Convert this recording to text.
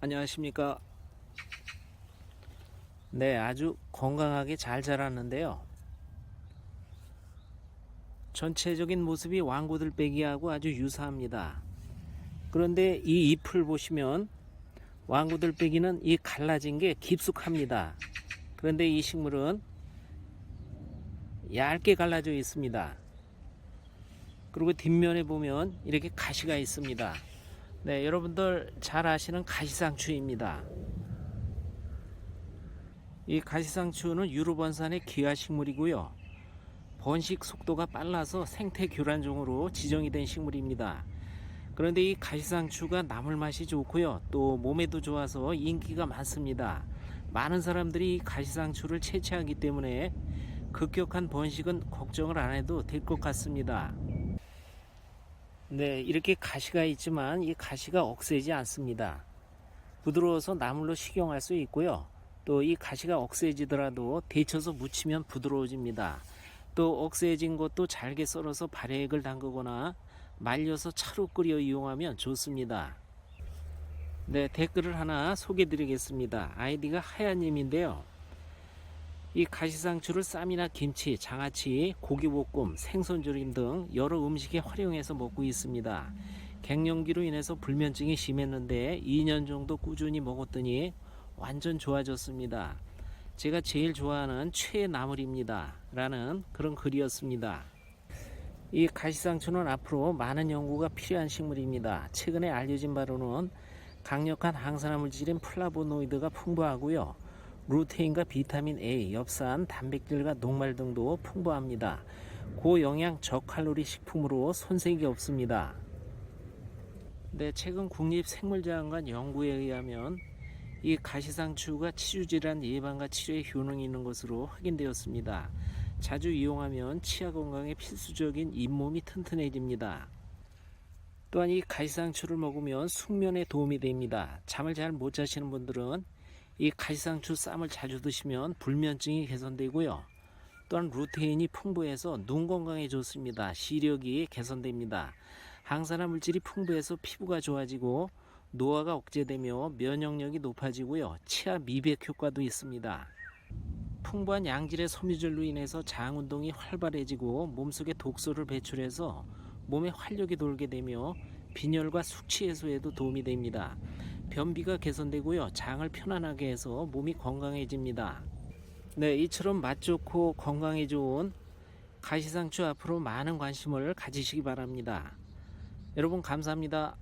안녕하십니까. 네, 아주 건강하게 잘 자랐는데요. 전체적인 모습이 왕구들빼기하고 아주 유사합니다. 그런데 이 잎을 보시면 왕구들빼기는 이 갈라진 게 깊숙합니다. 그런데 이 식물은 얇게 갈라져 있습니다. 그리고 뒷면에 보면 이렇게 가시가 있습니다. 네, 여러분들 잘 아시는 가시상추입니다. 이 가시상추는 유로번산의 기화 식물이고요. 번식 속도가 빨라서 생태 교란종으로 지정이 된 식물입니다. 그런데 이 가시상추가 나물 맛이 좋고요. 또 몸에도 좋아서 인기가 많습니다. 많은 사람들이 이 가시상추를 채취하기 때문에 급격한 번식은 걱정을 안 해도 될 것 같습니다. 네, 이렇게 가시가 있지만 이 가시가 억세지 않습니다. 부드러워서 나물로 식용할 수 있고요. 또 이 가시가 억세지더라도 데쳐서 무치면 부드러워집니다. 또 억세진 것도 잘게 썰어서 발효액을 담그거나 말려서 차로 끓여 이용하면 좋습니다. 네, 댓글을 하나 소개해 드리겠습니다. 아이디가 하야님인데요. 이 가시상추를 쌈이나 김치, 장아찌, 고기볶음, 생선조림 등 여러 음식에 활용해서 먹고 있습니다. 갱년기로 인해서 불면증이 심했는데 2년 정도 꾸준히 먹었더니 완전 좋아졌습니다. 제가 제일 좋아하는 최애 나물입니다. 라는 그런 글이었습니다. 이 가시상추는 앞으로 많은 연구가 필요한 식물입니다. 최근에 알려진 바로는 강력한 항산화 물질인 플라보노이드가 풍부하고요. 루테인과 비타민 A, 엽산, 단백질과 녹말 등도 풍부합니다. 고영양 저칼로리 식품으로 손색이 없습니다. 네, 최근 국립생물자원관 연구에 의하면 이 가시상추가 치주질환 예방과 치료에 효능이 있는 것으로 확인되었습니다. 자주 이용하면 치아 건강에 필수적인 잇몸이 튼튼해집니다. 또한 이 가시상추를 먹으면 숙면에 도움이 됩니다. 잠을 잘 못 자시는 분들은 이 가시상추 쌈을 자주 드시면 불면증이 개선되고요. 또한 루테인이 풍부해서 눈 건강에 좋습니다. 시력이 개선됩니다. 항산화 물질이 풍부해서 피부가 좋아지고 노화가 억제되며 면역력이 높아지고요. 치아 미백 효과도 있습니다. 풍부한 양질의 섬유질로 인해서 장 운동이 활발해지고 몸속에 독소를 배출해서 몸에 활력이 돌게 되며 빈혈과 숙취 해소에도 도움이 됩니다. 변비가 개선되고요. 장을 편안하게 해서 몸이 건강해집니다. 네, 이처럼 맛 좋고 건강에 좋은 가시상추 앞으로 많은 관심을 가지시기 바랍니다. 여러분 감사합니다.